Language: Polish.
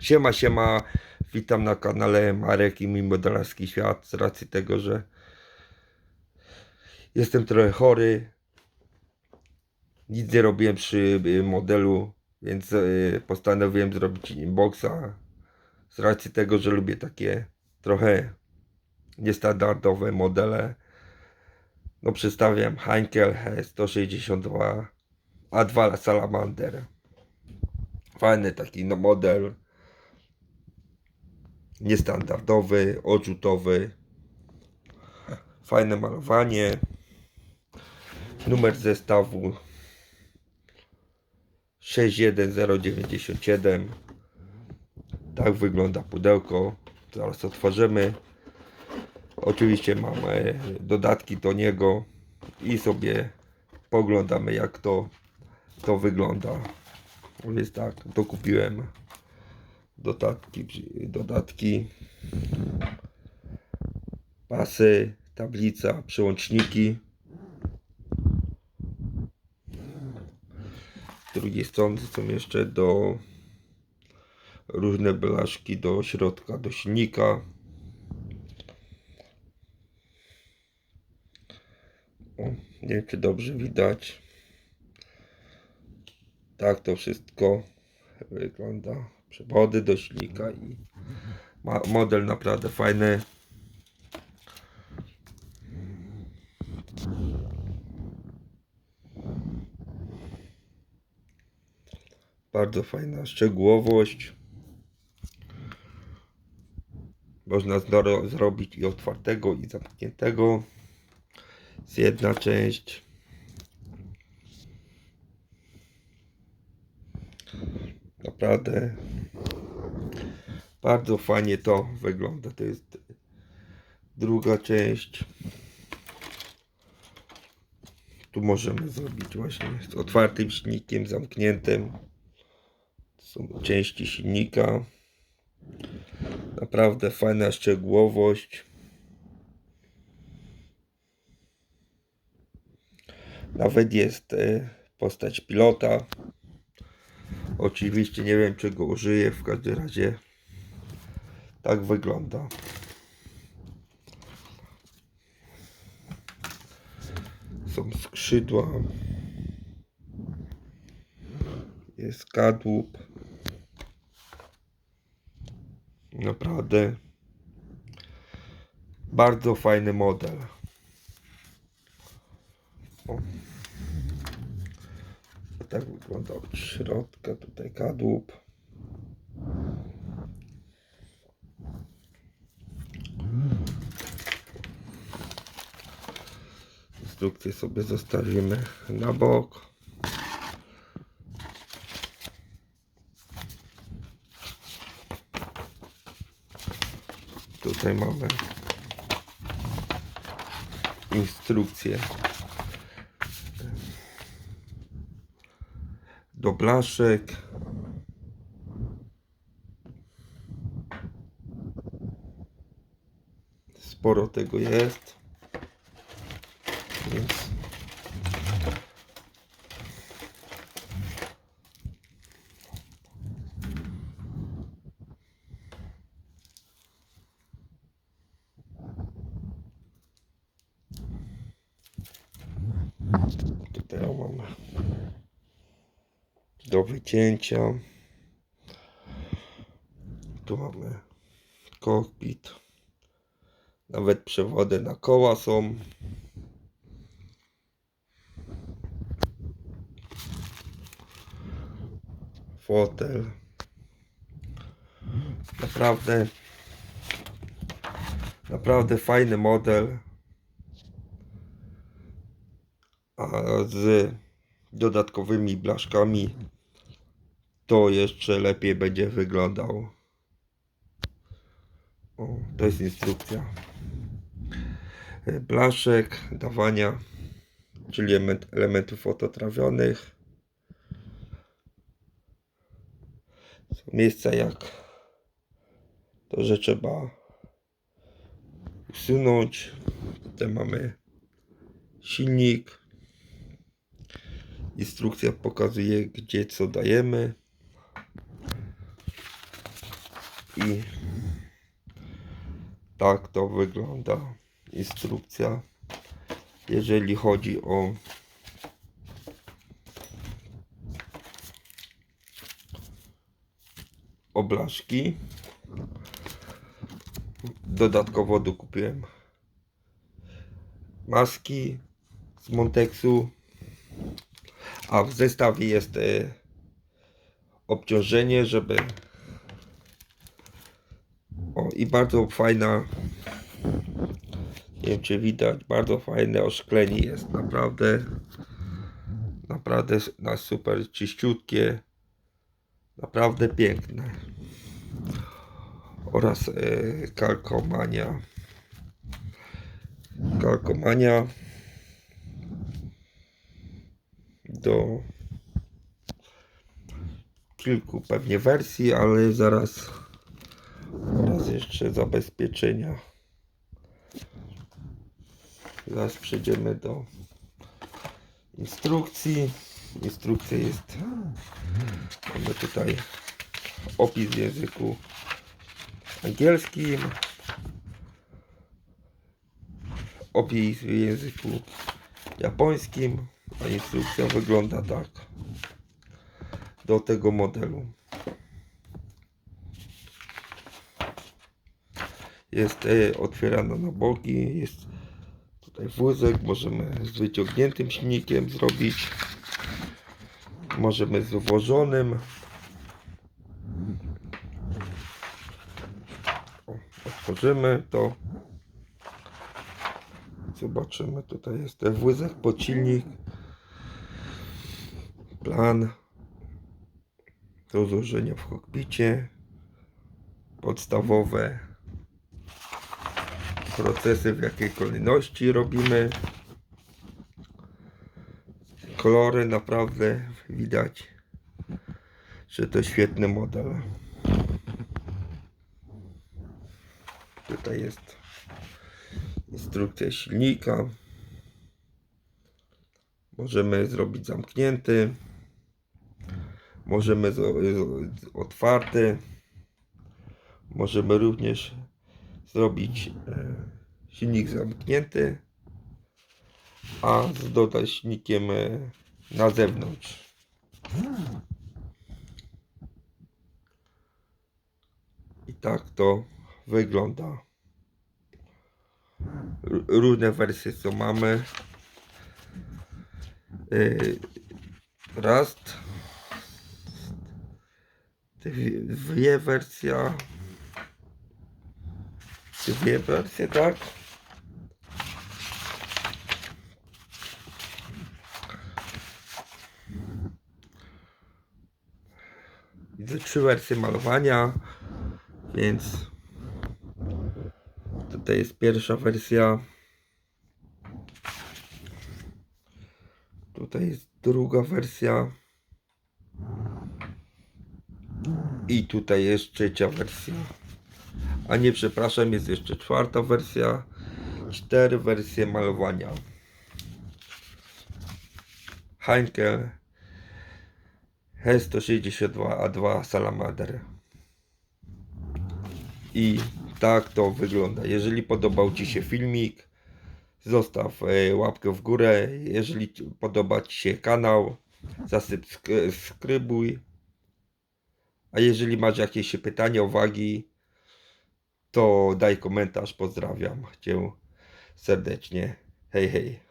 Siema, siema, witam na kanale Marek i mój modelarski świat z racji tego, że jestem trochę chory. Nic nie robiłem przy y, modelu, więc y, postanowiłem zrobić inboxa z racji tego, że lubię takie trochę niestandardowe modele. No przedstawiam Heinkel H162 A2 Salamander. Fajny taki no, model niestandardowy, odrzutowy. Fajne malowanie. Numer zestawu 61097. Tak wygląda pudełko. Zaraz otworzymy. Oczywiście mamy dodatki do niego i sobie poglądamy jak to, to wygląda. Więc tak, to kupiłem dodatki, dodatki, pasy, tablica, przełączniki. Z drugiej strony są jeszcze do różne blaszki do środka, do silnika. O, nie wiem czy dobrze widać. Tak to wszystko wygląda. Przewody do silnika i ma model naprawdę fajny. Bardzo fajna szczegółowość. Można zro- zrobić i otwartego i zamkniętego. Jest jedna część. Naprawdę bardzo fajnie to wygląda. To jest druga część. Tu możemy zrobić właśnie z otwartym silnikiem, zamkniętym. To są części silnika. Naprawdę fajna szczegółowość. Nawet jest e, postać pilota. Oczywiście nie wiem czy go użyję, w każdym razie tak wygląda. Są skrzydła. Jest kadłub. Naprawdę bardzo fajny model. O. Tak wygląda od środka, tutaj kadłub. Instrukcję sobie zostawimy na bok. Tutaj mamy instrukcję do blaszek. Sporo tego jest. Więc tutaj mamy do wycięcia. Tu mamy kokpit. Nawet przewody na koła są. Fotel. Naprawdę naprawdę fajny model. A z dodatkowymi blaszkami to jeszcze lepiej będzie wyglądał. O, to jest instrukcja. Blaszek, dawania, czyli element, elementów fototrawionych. Są miejsca jak to, że trzeba usunąć. Tutaj mamy silnik. Instrukcja pokazuje, gdzie co dajemy. I tak to wygląda instrukcja, jeżeli chodzi o oblaszki. Dodatkowo dokupiłem maski z Montexu, a w zestawie jest e, obciążenie, żeby o i bardzo fajna nie wiem czy widać, bardzo fajne oszklenie jest, naprawdę. Naprawdę na super czyściutkie. Naprawdę piękne. Oraz e, kalkomania. Kalkomania do kilku pewnie wersji, ale zaraz oraz jeszcze zabezpieczenia. Zaraz przejdziemy do instrukcji. Instrukcja jest mamy tutaj opis w języku angielskim. Opis w języku japońskim, a instrukcja wygląda tak do tego modelu. Jest e, otwierana na boki, jest tutaj wózek, możemy z wyciągniętym silnikiem zrobić, możemy z włożonym. O, otworzymy to. Zobaczymy, tutaj jest ten wózek pod silnik. Plan do złożenia w kokpicie. Podstawowe procesy, w jakiej kolejności robimy. Kolory naprawdę widać, że to świetny model. Tutaj jest instrukcja silnika. Możemy zrobić zamknięty. Możemy z, z, otwarty. Możemy również zrobić e, silnik zamknięty, a z dodać silnikiem e, na zewnątrz. I tak to wygląda. R- różne wersje co mamy. Rust. Dwie, wersja. Dwie wersje, tak? Widzę trzy wersje malowania, więc Tutaj jest pierwsza wersja. Tutaj jest druga wersja. I tutaj jest trzecia wersja. A nie, przepraszam, jest jeszcze czwarta wersja. Cztery wersje malowania. Heinkel H162A2 Salamander. I tak to wygląda. Jeżeli podobał Ci się filmik, zostaw e, łapkę w górę. Jeżeli podoba Ci się kanał, zasubskrybuj. A jeżeli masz jakieś pytania, uwagi, to daj komentarz. Pozdrawiam Cię serdecznie. Hej, hej.